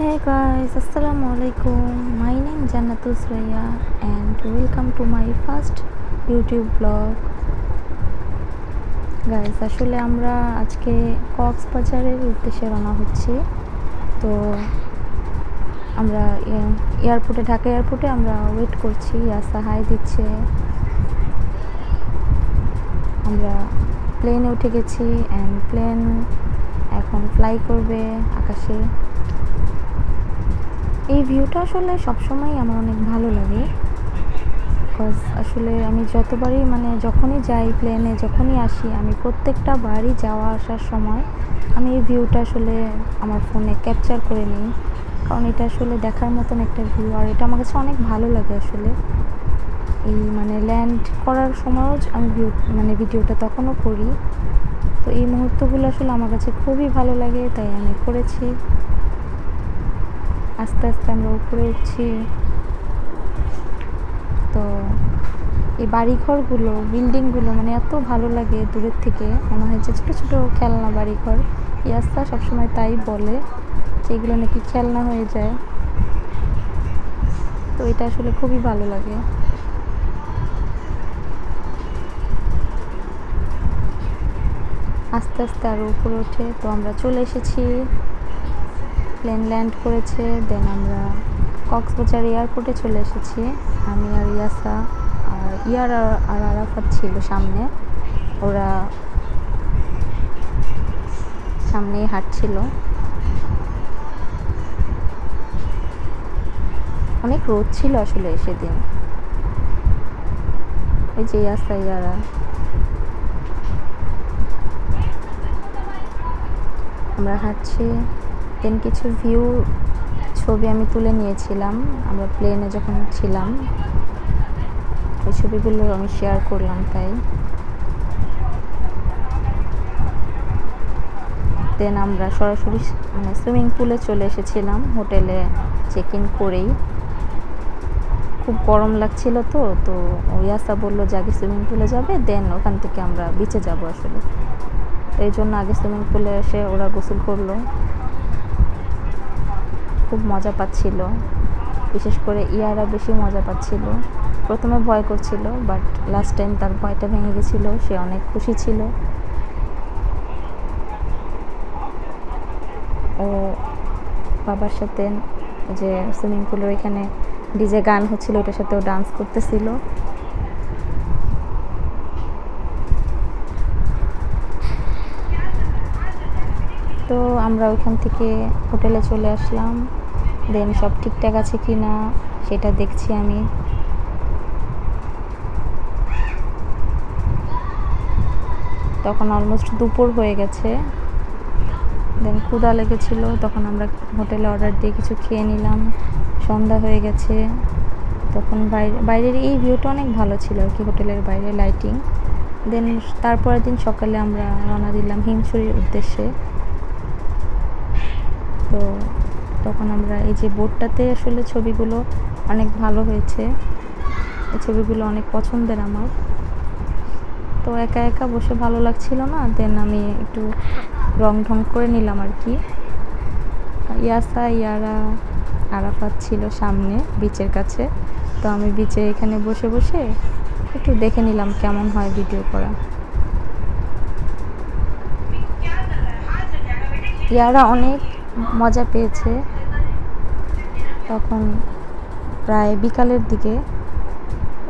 Guys, Assalamu alaikum. My name is Jannatul Suraya and welcome to my first YouTube vlog. Guys আসলে আমরা আজকে কক্সবাজারের উদ্দেশ্যে রওনা হচ্ছি তো আমরা এয়ারপোর্টে ঢাকা এয়ারপোর্টে আমরা ওয়েট করছি ইয়াসা হাই দিচ্ছে আমরা প্লেনে উঠে গেছি অ্যান্ড প্লেন এখন ফ্লাই করবে আকাশে এই ভিউটা আসলে সবসময় আমার অনেক ভালো লাগে। বিকজ আসলে আমি যতবারই মানে যখনই যাই প্লেনে যখনই আসি, আমি প্রত্যেকটা বারই যাওয়া আসার সময় আমি এই ভিউটা আসলে আমার ফোনে ক্যাপচার করে নিই। কারণ এটা আসলে দেখার মতন একটা ভিউ আর এটা আমার কাছে অনেক ভালো লাগে আসলে। এই মানে ল্যান্ড করার সময়ও আমি ভিউ মানে ভিডিওটা তখনও করি। তো এই মুহূর্তগুলো আসলে আমার কাছে খুবই ভালো লাগে, তাই আমি করেছি। আস্তে আস্তে আমরা উপরে উঠছি। তো এই বাড়িঘরগুলো, বিল্ডিংগুলো মানে এত ভালো লাগে দূরের থেকে। মনে হয় যে ছোটো ছোটো খেলনা বাড়িঘর। ইয়াস্তা সবসময় তাই বলে যে এগুলো নাকি খেলনা হয়ে যায়। তো এটা আসলে খুবই ভালো লাগে। আস্তে আস্তে আরও উপরে ওঠে তো আমরা চলে এসেছি। প্লেন ল্যান্ড করেছে দেন আমরা কক্সবাজার এয়ারপোর্টে চলে এসেছি। আমি আর ইয়াসা আর ইয়ার আর আরাফাত ছিল সামনে। ওরা সামনেই হাঁটছিল। অনেক রোদ ছিল আসলে সেদিন। ওই যে ইয়াসা, ইয়ারা। আমরা হাঁটছি। দেন কিছু ভিউ ছবি আমি তুলে নিয়েছিলাম, আমরা প্লেনে যখন ছিলাম, ওই ছবিগুলো আমি শেয়ার করলাম তাই। দেন আমরা সরাসরি মানে সুইমিং পুলে চলে এসেছিলাম হোটেলে চেক ইন করেই। খুব গরম লাগছিল তো তো ওই ইয়াসা বলল যে, আগে সুইমিং পুলে যাবে দেন ওখান থেকে আমরা বিচে যাব আসলে। এই জন্য আগে সুইমিং পুলে এসে ওরা গোসল করল। খুব মজা পাচ্ছিল। বিশেষ করে ইয়ারা বেশি মজা পাচ্ছিল। প্রথমে ভয় করছিল বাট লাস্ট টাইম তার ভয়টা ভেঙে গেছিল, সে অনেক খুশি ছিল। ও বাবার সাথে যে সুইমিং পুলের ওইখানে ডিজে গান হচ্ছিল, ওটার সাথে ও ডান্স করতেছিল। তো আমরা ওইখান থেকে হোটেলে চলে আসলাম। দেন সব ঠিকঠাক আছে কি না সেটা দেখছি আমি। তখন অলমোস্ট দুপুর হয়ে গেছে। দেন ক্ষুদা লেগেছিল, তখন আমরা হোটেলে অর্ডার দিয়ে কিছু খেয়ে নিলাম। সন্ধ্যা হয়ে গেছে, তখন বাইরে, বাইরের এই ভিউটা অনেক ভালো ছিল আর কি, হোটেলের বাইরে লাইটিং দেন তারপরের দিন সকালে আমরা রওনা দিলাম হিমছড়ির উদ্দেশ্যে। তো তখন আমরা এই যে বোর্ডটাতে আসলে ছবিগুলো অনেক ভালো হয়েছে। এই ছবিগুলো অনেক পছন্দের আমার। তো একা একা বসে ভালো লাগছিল না দেন আমি একটু রং ঢং করে নিলাম আর কি। ইয়াসা, ইয়ারা, আরাফাত ছিল সামনে, বিচের কাছে। তো আমি বিচে এখানে বসে বসে একটু দেখে নিলাম কেমন হয় ভিডিও করা। ইয়ারা অনেক মজা পেয়েছে। তখন প্রায় বিকালের দিকে।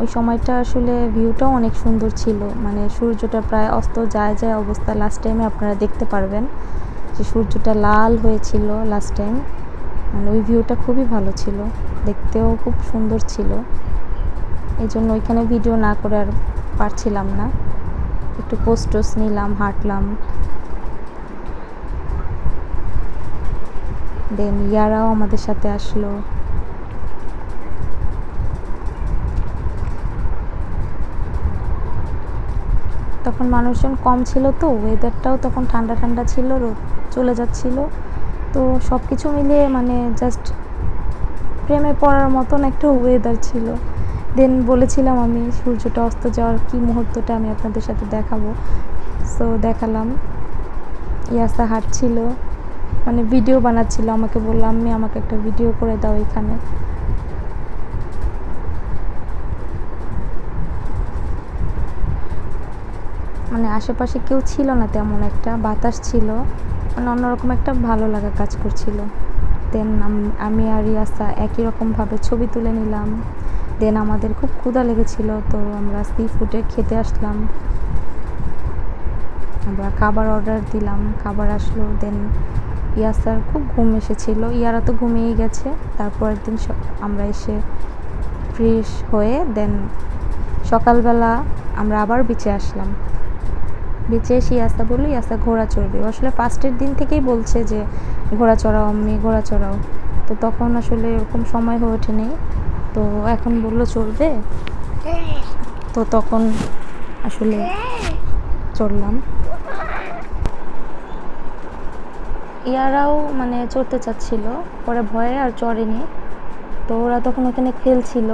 ওই সময়টা আসলে ভিউটাও অনেক সুন্দর ছিল। মানে সূর্যটা প্রায় অস্ত যায় যায় অবস্থা লাস্ট টাইমে আপনারা দেখতে পারবেন। যে সূর্যটা লাল হয়েছিল লাস্ট টাইম মানে ওই ভিউটা খুবই ভালো ছিল। দেখতেও খুব সুন্দর ছিল। এই জন্য ওইখানে ভিডিও না করে আর পারছিলাম না। একটু পোস্টোস নিলাম, হাঁটলাম। দেন ইয়ারাও আমাদের সাথে আসলো। তখন মানুষজন কম ছিল তো ওয়েদারটাও তখন ঠান্ডা ঠান্ডা ছিল, রোদ চলে যাচ্ছিল। তো সব কিছু মিলিয়ে মানে জাস্ট প্রেমে পড়ার মতন একটা ওয়েদার ছিল। দেন বলেছিলাম আমি, সূর্যটা অস্ত যাওয়ার কী মুহূর্তটা আমি আপনাদের সাথে দেখাবো। সো দেখালাম। ইয়াসা হাঁটছিল। মানে ভিডিও বানাচ্ছিল, আমাকে বলল আমি আমাকে একটা ভিডিও করে দাও এখানে। মানে আশেপাশে কেউ ছিল না তেমন একটা, বাতাস ছিল। মানে অন্যরকম একটা ভালো লাগা কাজ করছিল। দেন আমি আর ইয়াসা একই রকমভাবে ছবি তুলে নিলাম। দেন আমাদের খুব ক্ষুধা লেগেছিল, তো আমরা সি ফুডে খেতে আসলাম। আমরা খাবার অর্ডার দিলাম, খাবার আসলো দেন ইয়াসার খুব ঘুম এসেছিল। ইয়ারা তো ঘুমিয়েই গেছে। তারপরের দিন স- আমরা এসে ফ্রেশ হয়ে দেন সকালবেলা আমরা আবার বিচে আসলাম। বিচে এসে ইয়াসা বলল, ইয়াসা, ঘোড়া চড়বে। আসলে ফার্স্টের দিন থেকেই বলছে যে, ঘোড়া চড়াও আমি ঘোড়া চড়াও। তো তখন আসলে এরকম সময় হয়ে ওঠেনি। তো এখন বলল চলবে তো তখন আসলে চড়লাম। ইয়ারাও মানে চড়তে চাচ্ছিল, পরে ভয়ে আর চড়েনি। তো ওরা তখন ওখানে খেলছিল।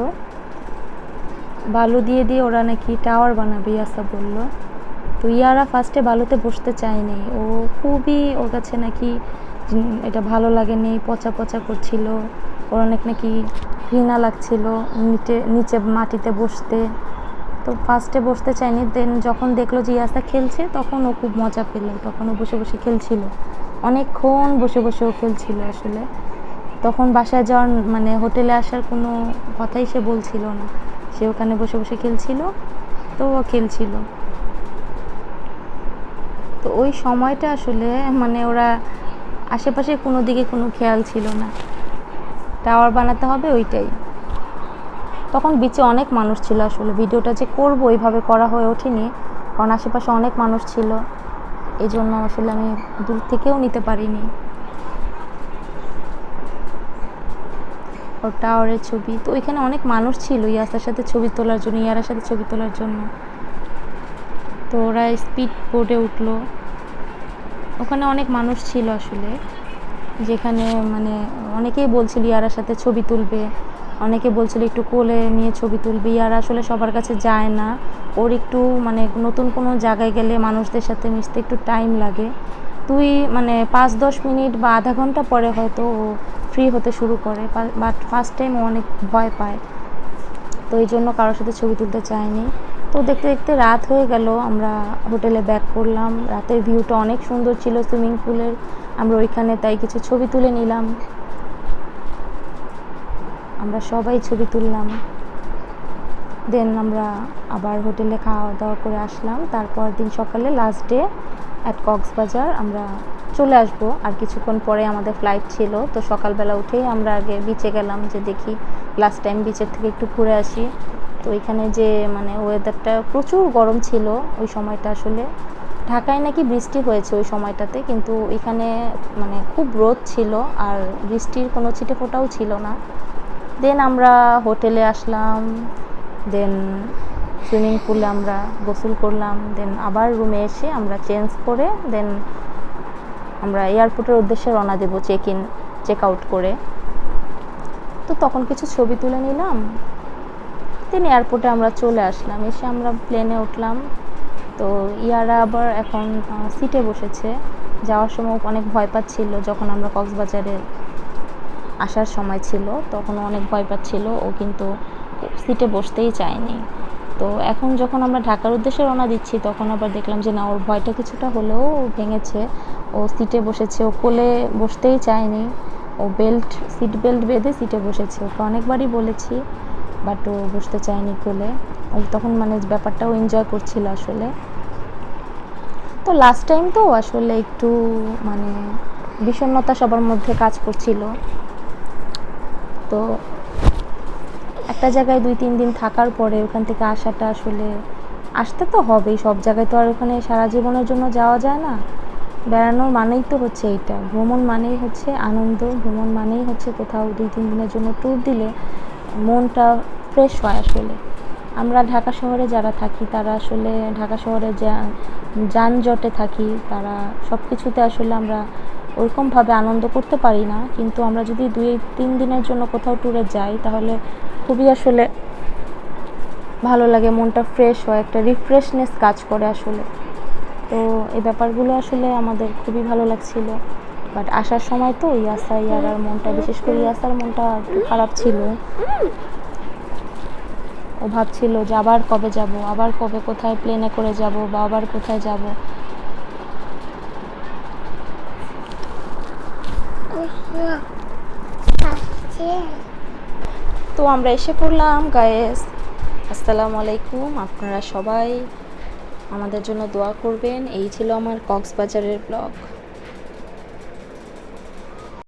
বালু দিয়ে দিয়ে ওরা নাকি টাওয়ার বানাবে, ইয়াসা বলল। তো ইয়ারা ফার্স্টে বালুতে বসতে চায়নি। ও খুবই ওর কাছে নাকি এটা ভালো লাগেনি, পচা পচা করছিল। ওর অনেক নাকি ঘৃণা লাগছিল নিচে নিচে মাটিতে বসতে। তো ফার্স্টে বসতে চায়নি দেন যখন দেখল যে ইয়াসা খেলছে, তখন ও খুব মজা পেল। তখন ও বসে বসে খেলছিল। অনেকক্ষণ বসে বসে ও খেলছিল আসলে। তখন বাসায় যাওয়ার মানে হোটেলে আসার কোনো কথাই সে বলছিল না। সে ওখানে বসে বসে খেলছিল, তো ও খেলছিল। তো ওই সময়টা আসলে মানে ওরা আশেপাশে কোনো দিকে কোনো খেয়াল ছিল না। টাওয়ার বানাতে হবে ওইটাই। তখন বিচে অনেক মানুষ ছিল আসলে। ভিডিওটা যে করব ওইভাবে করা হয়ে ওঠেনি। কারণ আশেপাশে অনেক মানুষ ছিল। এই জন্য আসলে আমি দূর থেকেও নিতে পারিনি। ওর টাওয়ারের ছবি। তো ওইখানে অনেক মানুষ ছিল ইয়াসার সাথে ছবি তোলার জন্য, ইয়ারার সাথে ছবি তোলার জন্য। তো ওরা স্পিড বোটে উঠল। ওখানে অনেক মানুষ ছিল আসলে। যেখানে মানে অনেকেই বলছিল ইয়ারার সাথে ছবি তুলবে। অনেকে বলছিল একটু কোলে নিয়ে ছবি তুলবি, আর আসলে সবার কাছে যায় না। ওর একটু মানে নতুন কোনো জায়গায় গেলে মানুষদের সাথে মিশতে একটু টাইম লাগে। তুই মানে পাঁচ দশ মিনিট বা আধা ঘণ্টা পরে হয়তো ও ফ্রি হতে শুরু করে বাট ফার্স্ট টাইম ও অনেক ভয় পায়। তো এই জন্য কারোর সাথে ছবি তুলতে চায়নি। তো দেখতে দেখতে রাত হয়ে গেল, আমরা হোটেলে ব্যাক করলাম। রাতের ভিউটা অনেক সুন্দর ছিল সুইমিং পুলের আমরা ওইখানে তাই কিছু ছবি তুলে নিলাম। আমরা সবাই ছবি তুললাম। দেন আমরা আবার হোটেলে খাওয়া দাওয়া করে আসলাম। তারপর দিন সকালে লাস্ট ডে অ্যাট কক্সবাজার আমরা চলে আসব। আর কিছুক্ষণ পরে আমাদের ফ্লাইট ছিল। তো সকালবেলা উঠেই আমরা আগে বিচে গেলাম যে দেখি লাস্ট টাইম বিচের থেকে একটু ঘুরে আসি। তো এখানে যে মানে ওয়েদারটা প্রচুর গরম ছিল ওই সময়টা আসলে। ঢাকায় নাকি বৃষ্টি হয়েছে ওই সময়টাতে, কিন্তু এখানে মানে খুব রোদ ছিল। আর বৃষ্টির কোনো ছিটে ফোটাও ছিল না। দেন আমরা হোটেলে আসলাম দেন সুইমিং পুলে আমরা গোসল করলাম দেন আবার রুমে এসে আমরা চেঞ্জ করে দেন আমরা এয়ারপোর্টের উদ্দেশ্যে রওনা দেবো চেক ইন চেক আউট করে। তো তখন কিছু ছবি তুলে নিলাম। দেন এয়ারপোর্টে আমরা চলে আসলাম। এসে আমরা প্লেনে উঠলাম। তো ইয়ারা আবার এখন সিটে বসেছে। যাওয়ার সময় অনেক ভয় পাচ্ছিল যখন আমরা কক্সবাজারে আসার সময় ছিল তখন অনেক ভয় পাচ্ছিল, ও কিন্তু সিটে বসতেই চায়নি। তো এখন যখন আমরা ঢাকার উদ্দেশ্যে রওনা দিচ্ছি, তখন আবার দেখলাম যে না, ওর ভয়টা কিছুটা হলেও ভেঙেছে। ও সিটে বসেছে, ও কোলে বসতেই চায়নি। ও বেল্ট সিট বেল্ট বেঁধে সিটে বসেছে। ওকে অনেকবারই বলেছি বাট ও বসতে চায়নি কোলে। ও তখন মানে ব্যাপারটাও এনজয় করছিল আসলে। তো লাস্ট টাইম তো আসলে একটু মানে বিষণ্ণতা সবার মধ্যে কাজ করছিল। তো একটা জায়গায় দুই, তিন দিন থাকার পরে ওখান থেকে আসাটা আসলে, আসতে তো হবেই। সব জায়গায় তো আর ওখানে সারা জীবনের জন্য যাওয়া যায় না। বেড়ানোর মানেই তো হচ্ছে এইটা। ভ্রমণ মানেই হচ্ছে আনন্দ, ভ্রমণ মানেই হচ্ছে কোথাও দুই, তিন দিনের জন্য ট্যুর দিলে মনটা ফ্রেশ হয় আসলে। আমরা ঢাকা শহরে যারা থাকি, তারা আসলে ঢাকা শহরে যানজটে থাকি, তারা সব কিছুতে আসলে আমরা ওরকমভাবে আনন্দ করতে পারি না, কিন্তু আমরা যদি দুই, তিন দিনের জন্য কোথাও ট্যুরে যাই, তাহলে খুবই আসলে ভালো লাগে, মনটা ফ্রেশ হয়, একটা রিফ্রেশনেস কাজ করে আসলে। তো এই ব্যাপারগুলো আসলে আমাদের খুবই ভালো লাগছিল। বাট আসার সময় তো ইয়াসা ইয়ারার মনটা, বিশেষ করে ইয়াসার মনটা একটু খারাপ ছিল। ও ভাবছিল যে আবার কবে যাব, আবার কবে কোথায় প্লেনে করে যাব বা আবার কোথায় যাব। তো আমরা এসে পড়লাম গায়েস আসসালামু আলাইকুম। আপনারা সবাই আমাদের জন্য দোয়া করবেন। এই ছিল আমার কক্সবাজারের ব্লগ।